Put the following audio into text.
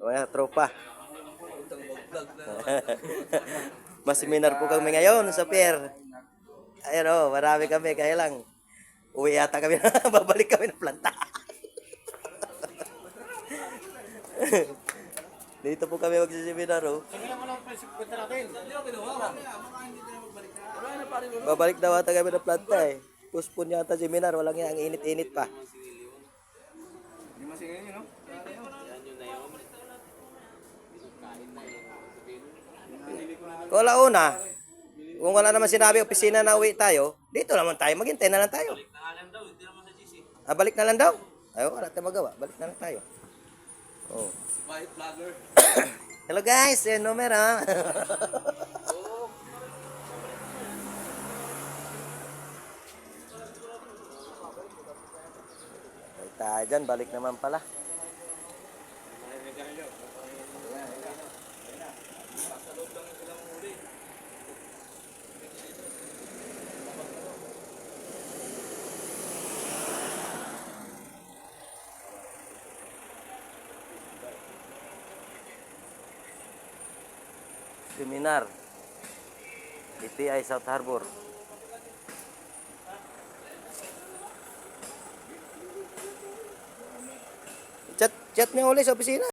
Mga tropa. Mas seminar po kami ngayon sa pier. Ayun o, marami kami. Kaya lang, uwi yata kami na, babalik kami ng planta. Dito po kami magsiseminar oh. o. Babalik daw ata kami ng planta eh. Puspon yata seminar, walang yan, ang init-init pa. Wala una. Kung wala naman sinabi opisina na uwi tayo, dito naman tayo, maghintay na lang tayo. Ah, balik na lang daw? Ay, wala tayong magawa. Balik na lang tayo. Oh. Hello guys, yung numero. Balik tayo dyan, balik naman pala. Seminar. DTI South Harbor. Chat, chat niyo ulit sa opisina.